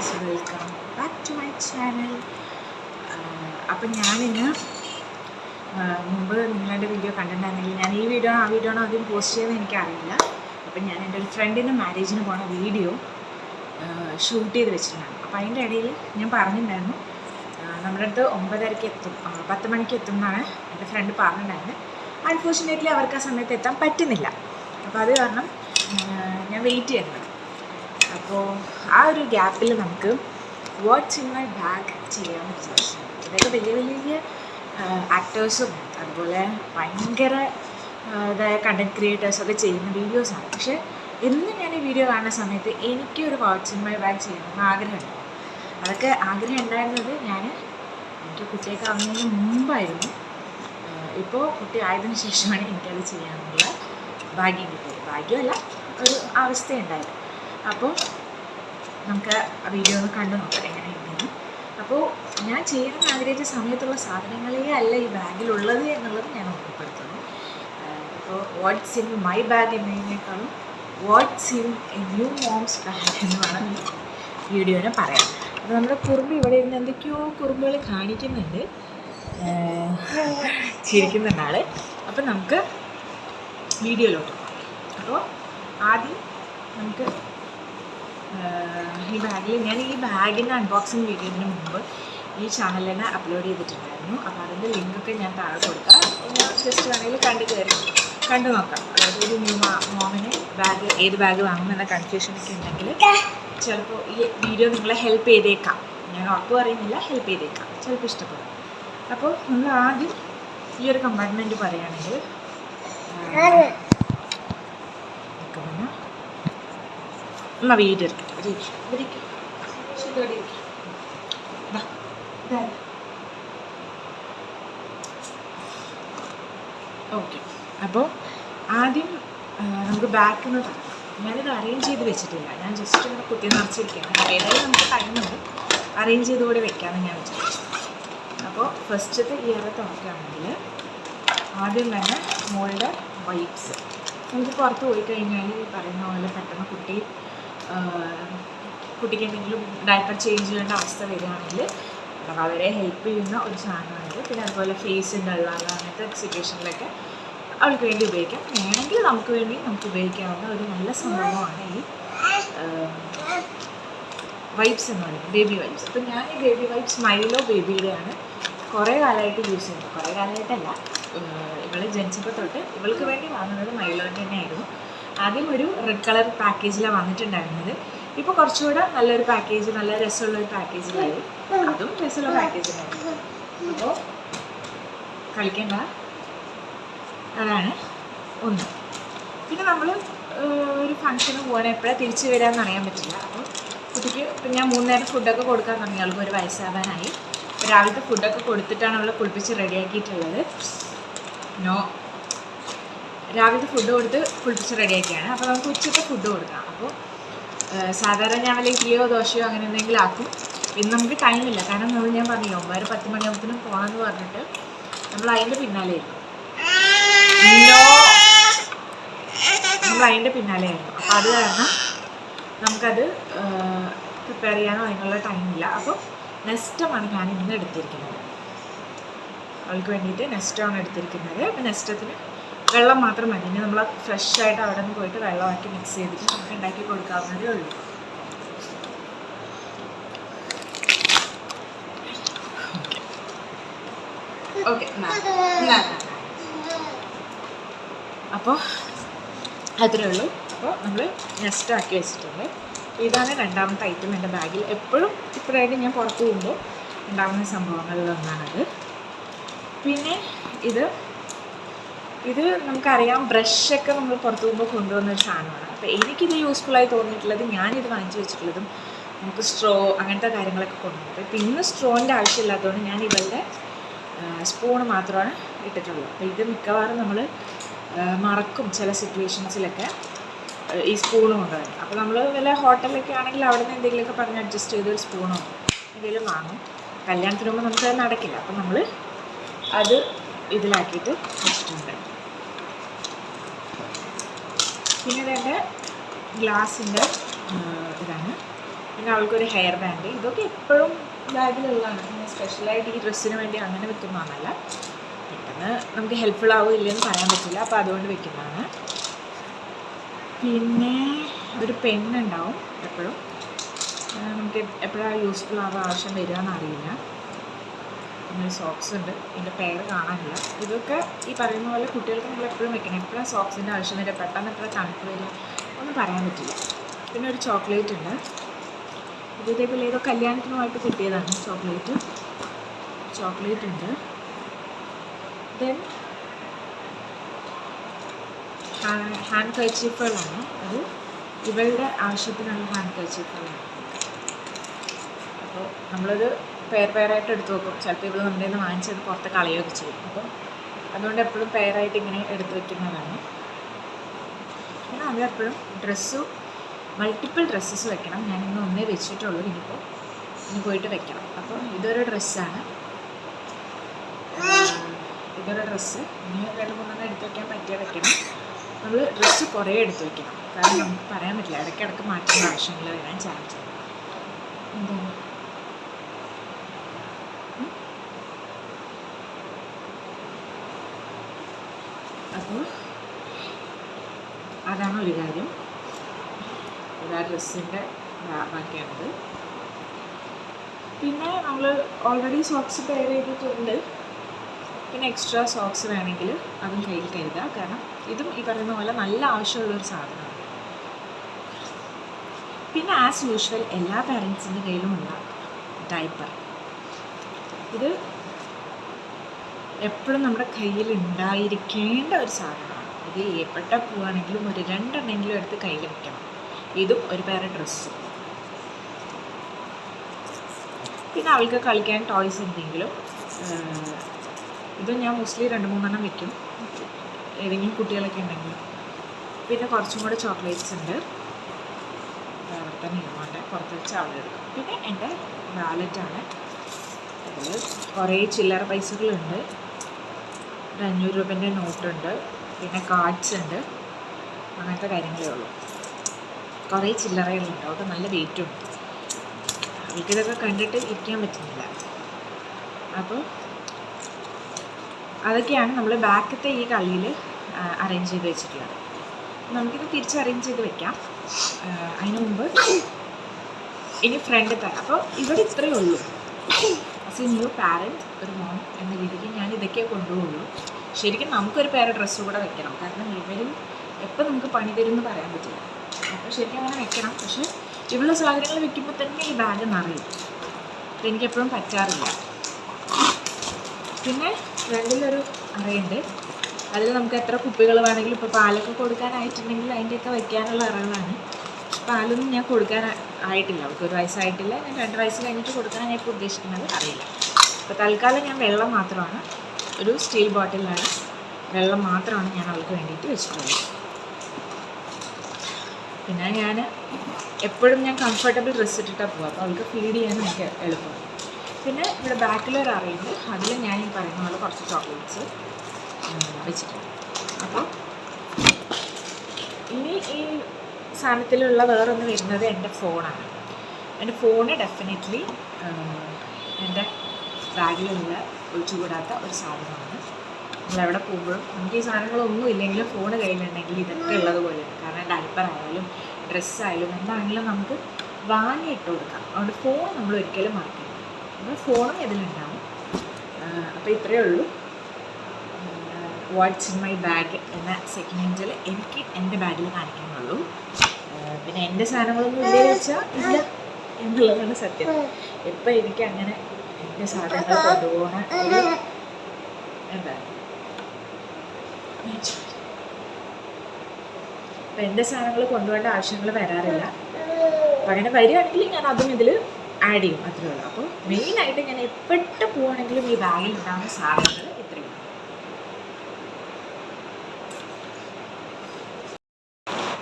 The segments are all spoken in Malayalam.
Guys welcome back to my channel അപ്പം ഞാനിന്ന് മുമ്പ് നിങ്ങളുടെ വീഡിയോ കണ്ടിട്ടുണ്ടായിരുന്നെങ്കിൽ ഞാൻ ഈ വീഡിയോ ആ വീഡിയോ ആണോ ആദ്യം പോസ്റ്റ് ചെയ്യുന്നത് എനിക്കറിയില്ല. അപ്പം ഞാൻ എന്റെ ഒരു ഫ്രണ്ടിന്റെ മാരേജിന് പോണ വീഡിയോ ഷൂട്ട് ചെയ്ത് വെച്ചിട്ടുണ്ടായിരുന്നു. അപ്പം അതിന്റെ ഇടയിൽ ഞാൻ പറഞ്ഞിട്ടുണ്ടായിരുന്നു നമ്മുടെ അടുത്ത് ഒമ്പതരയ്ക്ക് എത്തും പത്ത് മണിക്ക് എത്തും എന്നാണ് എന്റെ ഫ്രണ്ട് പറഞ്ഞിട്ടുണ്ടായിരുന്നത് അൺഫോർച്ചുനേറ്റ്ലി അവർക്ക് ആ സമയത്ത് എത്താൻ പറ്റുന്നില്ല. അപ്പോൾ അത് കാരണം ഞാൻ വെയിറ്റ് ചെയ്യുന്നുണ്ട് അപ്പോൾ ആ ഒരു ഗ്യാപ്പിൽ നമുക്ക് വാട്ട്സ് ഇൻ മൈ ബാഗ് ചെയ്യാമെന്ന് വിചാരിച്ചു ഇതൊക്കെ വലിയ വലിയ ആക്ടേഴ്സും അതുപോലെ ഭയങ്കര ഇതായ കണ്ടന്റ് ക്രിയേറ്റേഴ്സൊക്കെ ചെയ്യുന്ന വീഡിയോസാണ് പക്ഷേ എന്നും ഞാൻ ഈ വീഡിയോ കാണുന്ന സമയത്ത് എനിക്ക് ഒരു വാട്ട്സ് ഇൻ മൈ ബാഗ് ചെയ്യണമെന്ന് ആഗ്രഹമുണ്ട്. അതൊക്കെ ആഗ്രഹം ഉണ്ടായിരുന്നത് ഞാൻ എനിക്ക് കുട്ടിയൊക്കെ ആവുന്നതിന് മുമ്പായിരുന്നു. ഇപ്പോൾ കുട്ടി ആയതിനു ശേഷമാണ് എനിക്കത് ചെയ്യാനുള്ള ഭാഗ്യം കിട്ടിയത്. ഭാഗ്യമല്ല ഒരു അവസ്ഥയുണ്ടായത്. അപ്പോൾ നമുക്ക് ആ വീഡിയോ ഒന്ന് കണ്ടു നോക്കാം എങ്ങനെയുണ്ടെന്ന്. അപ്പോൾ ഞാൻ ചെയ്യണമെന്ന് ആഗ്രഹിച്ച സമയത്തുള്ള സാധനങ്ങളേ അല്ല ഈ ബാഗിലുള്ളത് എന്നുള്ളത് ഞാൻ ഓർമ്മപ്പെടുത്തുന്നു. അപ്പോൾ what's in my bag എന്നതിനേക്കാളും what's in a new mom's bag എന്ന് വേണം വീഡിയോനെ പറയാം. അപ്പോൾ നമ്മുടെ കുറുമ്പ് ഇവിടെ ഇരുന്ന് എന്തൊക്കെയോ കുറുമ്പുകൾ കാണിക്കുന്നുണ്ട്. ചിരിക്കുന്നുണ്ട് ആൾ. അപ്പം നമുക്ക് വീഡിയോയിലോട്ട് അപ്പോൾ ആദ്യം നമുക്ക് ഈ ബാഗിൽ ഞാൻ ഈ ബാഗിന്റെ അൺബോക്സിങ് വീഡിയോന് മുമ്പ് ഈ ചാനലിൽ തന്നെ അപ്ലോഡ് ചെയ്തിട്ടുണ്ടായിരുന്നു. അപ്പോൾ അതിന്റെ ലിങ്കൊക്കെ ഞാൻ താഴെ കൊടുക്കാം. ഞാൻ ജസ്റ്റ് വേണമെങ്കിൽ കണ്ടു കയറി കണ്ടു നോക്കാം. അതായത് ഒരു ന്യൂ മോമിന് ബാഗ് ഏത് ബാഗ് വാങ്ങുമെന്ന കൺഫ്യൂഷനൊക്കെ ഉണ്ടെങ്കിൽ ചിലപ്പോൾ ഈ വീഡിയോ നിങ്ങളെ ഹെൽപ്പ് ചെയ്തേക്കാം. ഞാൻ ഉറപ്പ് പറയുന്നില്ല ഹെൽപ്പ് ചെയ്തേക്കാം. ചിലപ്പോൾ ഇഷ്ടപ്പെടും. അപ്പോൾ നമ്മൾ ആദ്യം ഈ ഒരു കമ്പാർട്ട്മെന്റ് പറയുകയാണെങ്കിൽ ആഹ്, നിൽക്കുമെന്ന് അമ്മ വീട് എടുക്കട്ടെ ഇവിടെ ഇരിക്ക്. ഇവിടെ ഇരിക്ക്. ശരി, ഇവിടെ ഇരിക്ക്. ദാ, ഇതാ. ഓക്കെ. അപ്പോൾ ആദ്യം നമുക്ക് ബാക്ക് നിന്ന് തുടങ്ങാം ഞാനിത് അറേഞ്ച് ചെയ്ത് വെച്ചിട്ടില്ല. ഞാൻ ജസ്റ്റ് ഇങ്ങനെ കുത്തി നിറച്ചിരിക്കുകയാണ്. ഏതായാലും നമുക്ക് ടൈമുണ്ട് അറേഞ്ച് ചെയ്ത് കൂടെ വെക്കാമെന്ന് ഞാൻ വിചാരിച്ചു. അപ്പോൾ ഫസ്റ്റത്തെ ഇയർ തുറക്കുകയാണെങ്കിൽ ആദ്യം തന്നെ മോളുടെ വൈപ്സ് നമുക്ക് പുറത്ത് പോയി കഴിഞ്ഞാൽ ഈ പറയുന്ന പോലെ പെട്ടെന്ന് കുട്ടി കുട്ടിക്ക് എന്തെങ്കിലും ഡയപ്പർ ചേഞ്ച് ചെയ്യേണ്ട അവസ്ഥ വരികയാണെങ്കിൽ വളരെ ഹെൽപ്പ് ചെയ്യുന്ന ഒരു സാധനമാണിത്. പിന്നെ അതുപോലെ ഫേസ് ഉള്ള അങ്ങനത്തെ സിറ്റുവേഷനിലൊക്കെ അവൾക്ക് വേണ്ടി ഉപയോഗിക്കാം. വേണമെങ്കിൽ നമുക്ക് വേണ്ടി നമുക്ക് ഉപയോഗിക്കാവുന്ന ഒരു നല്ല സംഭവമാണ് ഈ വൈബ്സ് എന്ന് പറയുന്നത്. ബേബി വൈബ്സ് അപ്പം ഞാൻ ഈ ബേബി വൈബ്സ് മൈലോ ബേബിയുടെയാണ് കുറേ കാലമായിട്ട് യൂസ് ചെയ്യുന്നത്. കുറേ കാലമായിട്ടല്ല. ഇവൾ ജനിച്ചപ്പോൾ തൊട്ട് ഇവൾക്ക് വേണ്ടി വാങ്ങുന്നത് മൈലോന്റെ തന്നെയായിരുന്നു. ആദ്യം ഒരു റെഡ് കളർ പാക്കേജിലാണ് വന്നിട്ടുണ്ടായിരുന്നത്. ഇപ്പോൾ കുറച്ചുകൂടെ നല്ലൊരു പാക്കേജ് നല്ല രസമുള്ള ഒരു പാക്കേജിലായി അതും രസമുള്ള പാക്കേജിലായിരുന്നു അപ്പോൾ കളിക്കേണ്ട. അതാണ് ഒന്ന്. പിന്നെ നമ്മൾ ഒരു ഫംഗ്ഷന് പോകണം എപ്പോഴാണ് തിരിച്ചു വരാമെന്ന് അറിയാൻ പറ്റില്ല. അപ്പോൾ കുട്ടിക്ക് ഇപ്പം ഞാൻ മൂന്ന് നേരം ഫുഡൊക്കെ കൊടുക്കാൻ തുടങ്ങി. അവൾക്ക് ഒരു വയസ്സാവാനായി. രാവിലത്തെ ഫുഡൊക്കെ കൊടുത്തിട്ടാണ് അവളെ കുളിപ്പിച്ച് റെഡിയാക്കിയിട്ടുള്ളത് നോ രാവിലത്തെ ഫുഡ് കൊടുത്ത് കുളിപ്പിച്ച് റെഡിയാക്കിയാണ് അപ്പോൾ നമുക്ക് ഉച്ചത്തെ ഫുഡ് കൊടുക്കാം. അപ്പോൾ സാധാരണ ഞാൻ വല്ല ഇഡ്ഡലിയോ ദോശയോ അങ്ങനെ എന്തെങ്കിലും ആക്കും. ഇന്ന് നമുക്ക് ടൈമില്ല കാരണം നമ്മൾ ഞാൻ പറഞ്ഞു ഒമ്പത് പത്ത് മണിയാകുമ്പോഴത്തേനും പോകണമെന്ന് പറഞ്ഞിട്ട് നമ്മൾ അതിന്റെ പിന്നാലെ. നമ്മൾ അതിന്റെ പിന്നാലെയായിരുന്നു അപ്പോൾ അത് കാരണം നമുക്കത് പ്രിപ്പയർ ചെയ്യാനോ അതിനുള്ള ടൈമില്ല അപ്പോൾ നെസ്റ്റമാണ് ഞാൻ ഇന്ന് എടുത്തിരിക്കുന്നത്. അവൾക്ക് വേണ്ടിയിട്ട് നെസ്റ്റമാണ് എടുത്തിരിക്കുന്നത്. അപ്പോൾ നെസ്റ്റത്തിന് വെള്ളം മാത്രം മതി. ഇനി നമ്മൾ ഫ്രഷ് ആയിട്ട് അവിടെ നിന്ന് പോയിട്ട് വെള്ളമാക്കി മിക്സ് ചെയ്തിട്ട് നമുക്ക് ഉണ്ടാക്കി കൊടുക്കാവുന്നതേ ഉള്ളൂ. ഓക്കെ അപ്പോൾ അത്രേ ഉള്ളൂ. അപ്പോൾ നമ്മൾ നെസ്റ്റ് ആക്കി വെച്ചിട്ടുണ്ട്. ഇതാണ് രണ്ടാമത്തെ ഐറ്റം എന്റെ ബാഗിൽ. എപ്പോഴും ഇപ്പോഴായിട്ട് ഞാൻ പുറത്ത് പോകുമ്പോൾ ഉണ്ടാകുന്ന സംഭവങ്ങളിലൊന്നാണത് പിന്നെ ഇത് ഇത് നമുക്കറിയാം ബ്രഷൊക്കെ നമ്മൾ പുറത്ത് പോകുമ്പോൾ കൊണ്ടുവന്ന ഒരു സാധനമാണ്. അപ്പോൾ എനിക്കിത് യൂസ്ഫുള്ളായി തോന്നിയിട്ടുള്ളത് ഞാനിത് വാങ്ങിച്ചു വെച്ചിട്ടുള്ളതും നമുക്ക് സ്ട്രോ അങ്ങനത്തെ കാര്യങ്ങളൊക്കെ കൊണ്ടുവന്നത്. അപ്പോൾ ഇന്ന് സ്ട്രോന്റെ ആവശ്യമില്ലാത്തതുകൊണ്ട് ഞാൻ ഇവളുടെ സ്പൂൺ മാത്രമാണ് ഇട്ടിട്ടുള്ളത്. അപ്പോൾ ഇത് മിക്കവാറും നമ്മൾ മറക്കും ചില സിറ്റുവേഷൻസിലൊക്കെ ഈ സ്പൂൺ കൊണ്ടുവരും അപ്പോൾ നമ്മൾ വല്ല ഹോട്ടലിലൊക്കെ ആണെങ്കിൽ അവിടെ നിന്ന് എന്തെങ്കിലുമൊക്കെ പറഞ്ഞ് അഡ്ജസ്റ്റ് ചെയ്ത് ഒരു സ്പൂണോ എന്തെങ്കിലും വാങ്ങും. കല്യാണത്തിന് മുമ്പ് അത് നടക്കില്ല. അപ്പോൾ നമ്മൾ അത് ഇതിലാക്കിയിട്ട് വെച്ചിട്ടുണ്ട്. പിന്നെ ഇതെന്റെ ഗ്ലാസിന്റെ ഇതാണ്. പിന്നെ അവൾക്കൊരു ഹെയർ ബാൻഡ്. ഇതൊക്കെ എപ്പോഴും ബാഗിലുള്ളതാണ്. പിന്നെ സ്പെഷ്യലായിട്ട് ഈ ഡ്രസ്സിന് വേണ്ടി അങ്ങനെ വെക്കുന്നതാണല്ല പെട്ടെന്ന് നമുക്ക് ഹെൽപ്ഫുൾ ആവും ഇല്ലെന്ന് പറയാൻ പറ്റില്ല. അപ്പോൾ അതുകൊണ്ട് വെക്കുന്നതാണ്. പിന്നെ ഒരു പെണ്ണുണ്ടാവും എപ്പോഴും. നമുക്ക് എപ്പോഴാണ് യൂസ്ഫുൾ ആവുക ആവശ്യം വരിക എന്നറിയില്ല. പിന്നെ സോക്സ് ഉണ്ട്. ഇതിന്റെ പേര് കാണാനില്ല. ഇതൊക്കെ ഈ പറയുന്ന പോലെ കുട്ടികൾക്ക് നമ്മൾ എപ്പോഴും വെക്കണം. എപ്പോഴും സോക്സിന്റെ ആവശ്യം വരിക? പെട്ടെന്ന് എത്ര തണുപ്പ് വരിക? ഒന്നും പറയാൻ പറ്റില്ല. പിന്നെ ഒരു ചോക്ലേറ്റ് ഉണ്ട്. ഇത് ഇതേപോലെ ഏതോ കല്യാണത്തിനുമായിട്ട് കിട്ടിയതാണ് ചോക്ലേറ്റ് ചോക്ലേറ്റ് ഉണ്ട്. ദെൻ ഹാൻഡ് കർച്ചീഫുകളാണ് അത് ഇവളുടെ ആവശ്യത്തിനുള്ള ഹാൻഡ് കർച്ചീഫുകളാണ് അപ്പോൾ നമ്മളത് പെയർ പെയറായിട്ട് എടുത്തു വെക്കും. ചിലപ്പോൾ ഇവൾ നമ്മുടെ നിന്ന് വാങ്ങിച്ചത് പുറത്ത് കളയുകയൊക്കെ ചെയ്യും. അപ്പം അതുകൊണ്ട് എപ്പോഴും പെയറായിട്ട് ഇങ്ങനെ എടുത്തു വെക്കുന്നതാണ്. പിന്നെ അവരെപ്പോഴും ഡ്രസ്സ് മൾട്ടിപ്പിൾ ഡ്രസ്സസ് വെക്കണം. ഞാൻ ഇന്ന് ഒന്നേ വെച്ചിട്ടുള്ളൂ. ഇനിയിപ്പോൾ ഇനി പോയിട്ട് വെക്കണം. അപ്പോൾ ഇതൊരു ഡ്രസ്സാണ് ഇതൊരു ഡ്രസ്സ് ഇനി രണ്ട് മൂന്നെണ്ണം എടുത്ത് വെക്കാൻ പറ്റിയ വെക്കണം. നമ്മൾ ഡ്രസ്സ് കുറേ എടുത്ത് വെക്കണം. കാരണം നമുക്ക് പറയാൻ പറ്റില്ല. ഇടയ്ക്കിടയ്ക്ക് മാറ്റേണ്ട ആവശ്യങ്ങൾ വരാൻ ചാൻസ് എന്താണ് അപ്പോൾ അതാണ് ഒരു കാര്യം. ഒരു ഡ്രസ്സിന്റെ ബാക്കിയാണത്. പിന്നെ നമ്മൾ ഓൾറെഡി സോക്സ് പെയർ ചെയ്തിട്ടുണ്ട്. പിന്നെ എക്സ്ട്രാ സോക്സ് വേണമെങ്കിൽ അതും കയ്യിൽ കരുതുക കാരണം ഇതും ഈ പറയുന്ന പോലെ നല്ല ആവശ്യമുള്ളൊരു സാധനമാണ്. പിന്നെ ആസ് യൂഷ്വൽ എല്ലാ പാരൻസിന്റെ കയ്യിലും ഉണ്ടാകും ഡൈപ്പർ ഇത് എപ്പോഴും നമ്മുടെ കയ്യിൽ ഉണ്ടായിരിക്കേണ്ട ഒരു സാധനമാണ്. ഇത് ഏപ്പെട്ട പോവാണെങ്കിലും ഒരു രണ്ടെണ്ണെങ്കിലും എടുത്ത് കയ്യിൽ വെക്കണം. ഇതും ഒരു പേരെ ഡ്രസ്സും പിന്നെ അവൾക്ക് കളിക്കാൻ ടോയ്സ് എന്തെങ്കിലും ഇത് ഞാൻ മോസ്റ്റ്ലി രണ്ട് മൂന്നെണ്ണം വെക്കും. ഏതെങ്കിലും കുട്ടികളൊക്കെ ഉണ്ടെങ്കിൽ. പിന്നെ കുറച്ചും കൂടെ ചോക്ലേറ്റ്സ് ഉണ്ട്. അവിടെ തന്നെ ഇരുന്നോണ്ട് പുറത്ത് വെച്ച് അവിടെ എടുക്കും. പിന്നെ എന്റെ വാലറ്റാണ് അതിൽ കുറേ ചില്ലറ പൈസകളുണ്ട്. ഒരു അഞ്ഞൂറ് രൂപേന്റെ നോട്ടുണ്ട്. പിന്നെ കാർഡ്സ് ഉണ്ട് അങ്ങനത്തെ കാര്യങ്ങളേ ഉള്ളൂ. കുറേ ചില്ലറകളുണ്ട്. അവിടെ നല്ല വെയിറ്റും ഉണ്ട്. എനിക്കിതൊക്കെ കണ്ടിട്ട് ഇരിക്കാൻ പറ്റുന്നില്ല. അപ്പോൾ അതൊക്കെയാണ് നമ്മൾ ബാക്കത്തെ ഈ കളിയിൽ അറേഞ്ച് ചെയ്ത് വെച്ചിട്ടുള്ളത്. നമുക്കിത് തിരിച്ച് അറേഞ്ച് ചെയ്ത് വെക്കാം. അതിന് മുമ്പ് ഇനി ഫ്രണ്ട് തരാം അപ്പോൾ ഇവിടെ ഇത്രയേ ഉള്ളൂ. ആസ് എ ന്യൂ പാരന്റ് ഒരു മോം എന്ന രീതിക്ക് ഞാൻ ഇതൊക്കെ കൊണ്ടുപോകുള്ളൂ ശരിക്കും നമുക്കൊരു പേരെ ഡ്രസ്സ് കൂടെ വെക്കണം. കാരണം ഇവരും എപ്പോൾ നമുക്ക് പണി തരും എന്ന് പറയാൻ പറ്റില്ല. അപ്പോൾ ശരിക്കും അങ്ങനെ വെക്കണം. പക്ഷേ ഇവളുടെ സാധനങ്ങൾ വെക്കുമ്പോൾ തന്നെ ഈ ബാഗ് നിറയും. അപ്പം എനിക്കെപ്പോഴും പറ്റാറില്ല. പിന്നെ ഫ്രണ്ടിലൊരു അറയുണ്ട്. അതിൽ നമുക്ക് എത്ര കുപ്പികൾ വേണമെങ്കിലും ഇപ്പോൾ പാലൊക്കെ കൊടുക്കാനായിട്ടുണ്ടെങ്കിൽ അതിന്റെയൊക്കെ വയ്ക്കാനുള്ള അറകളാണ്. പാലൊന്നും ഞാൻ കൊടുക്കാൻ ആയിട്ടില്ല. അവർക്ക് ഒരു വയസ്സായിട്ടില്ല. ഞാൻ രണ്ട് വയസ്സ് കഴിഞ്ഞിട്ട് കൊടുക്കാൻ ഞാൻ ഇപ്പോൾ ഉദ്ദേശിക്കുന്നത് അറിയില്ല. അപ്പോൾ തൽക്കാലം ഞാൻ വെള്ളം മാത്രമാണ്. ഒരു സ്റ്റീൽ ബോട്ടിലാണ്. വെള്ളം മാത്രമാണ് ഞാൻ അവൾക്ക് വേണ്ടിയിട്ട് വെച്ചിട്ടുള്ളത്. പിന്നെ ഞാൻ എപ്പോഴും ഞാൻ കംഫർട്ടബിൾ ഡ്രസ്സ് ഇട്ടിട്ടാണ് പോകുക അപ്പോൾ അവൾക്ക് ഫീഡ് ചെയ്യാൻ എനിക്ക് എളുപ്പമാണ് പിന്നെ ഇവിടെ ബാക്കിലൊരു അറിയുണ്ട് അതിൽ ഞാൻ ഈ പറയുന്ന പോലെ കുറച്ച് ചോക്ലേറ്റ്സ് വെച്ചിട്ടുണ്ട്. അപ്പോൾ ഇനി ഈ സാധനത്തിലുള്ള വേറൊന്ന് വരുന്നത് എന്റെ ഫോണാണ്. എന്റെ ഫോണ് ഡെഫിനറ്റ്ലി എന്റെ ബാഗിലുള്ള ഒഴിച്ചുകൂടാത്ത ഒരു സാധനമാണ്. നമ്മളെവിടെ പോകുമ്പോഴും നമുക്ക് ഈ സാധനങ്ങളൊന്നും ഇല്ലെങ്കിലും ഫോൺ കയ്യിലുണ്ടെങ്കിൽ ഇതൊക്കെ ഉള്ളത് പോലെയാണ് കാരണം ഡയപ്പർ ഡ്രസ്സായാലും എന്താണെങ്കിലും നമുക്ക് വാങ്ങി ഇട്ട് കൊടുക്കാം. അതുകൊണ്ട് ഫോൺ നമ്മൾ ഒരിക്കലും മറക്കരുത്. അപ്പോൾ ഫോണും ഇതിലുണ്ടാവും. അപ്പോൾ ഇത്രയേ ഉള്ളൂ. വാട്ട്സ് ഇൻ മൈ ബാഗ് എന്ന സെഗ്മെന്റിൽ എനിക്ക് എന്റെ ബാഗിൽ കാണിക്കാനുള്ളൂ. പിന്നെ എന്റെ സാധനങ്ങളൊന്നും ഇല്ലേ വെച്ചാൽ ഇല്ല. എന്നുള്ളതാണ് സത്യം. ഇപ്പം എനിക്ക് അങ്ങനെ എന്റെ സാധനങ്ങൾ കൊണ്ടുപോകണ ഒരു എന്താ? അപ്പം എന്റെ സാധനങ്ങൾ കൊണ്ടുപോകേണ്ട ആവശ്യങ്ങൾ വരാറില്ല. അപ്പം അങ്ങനെ വരികയാണെങ്കിൽ ഞാൻ അതും ഇതിൽ ആഡ് ചെയ്യും അത്രേ ഉള്ളൂ. അപ്പോൾ മെയിനായിട്ട് ഞാൻ എപ്പോഴും പോവുകയാണെങ്കിലും ഈ ബാഗിൽ ഉണ്ടാകുന്ന സാധനങ്ങൾ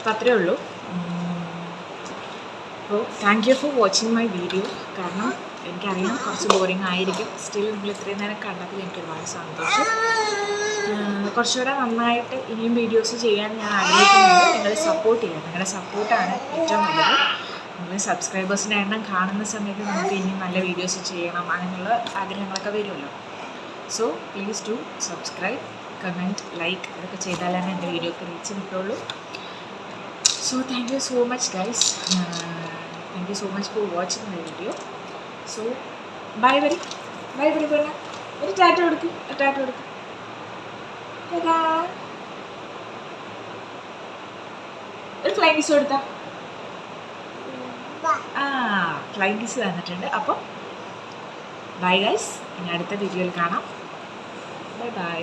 ഇത്രയും അത്രയേ ഉള്ളൂ. അപ്പോൾ thank you for watching my video കാരണം എനിക്കറിയാം കുറച്ച് ബോറിംഗ് ആയിരിക്കും. സ്റ്റിൽ നിങ്ങൾ ഇത്രയും നേരം കണ്ടതിൽ എനിക്ക് ഒരുപാട് സന്തോഷം. കുറച്ചുകൂടെ നന്നായിട്ട് ഇനിയും വീഡിയോസ് ചെയ്യാൻ ഞാൻ ആഗ്രഹിക്കുന്നുണ്ട്. നിങ്ങൾ സപ്പോർട്ട് ചെയ്യുക നിങ്ങളുടെ സപ്പോർട്ടാണ് ഏറ്റവും നല്ലത്. നിങ്ങൾ സബ്സ്ക്രൈബേഴ്സിന്റെ എണ്ണം കാണുന്ന സമയത്ത് നമുക്ക് ഇനി നല്ല വീഡിയോസ് ചെയ്യണം അങ്ങനെയുള്ള ആഗ്രഹങ്ങളൊക്കെ വരുമല്ലോ. So please to subscribe comment like അതൊക്കെ ചെയ്താലാണ് എന്റെ വീഡിയോക്ക് റീച്ച് കിട്ടുള്ളൂ so thank you so much guys thank you so much for watching my video so bye വരി ബൈ വരി പെണ്ണ ഒരു ടാറ്റ കൊടുക്ക് ടാറ്റ കൊടുക്ക്. ഒരു ഫ്ലൈ കിസ് കൊടുത്താ. ആ ഫ്ലൈ കിസ് തന്നിട്ടുണ്ട്. അപ്പം ബൈ ഗൈസ് ഇനി അടുത്ത വീഡിയോയിൽ കാണാം. Bye bye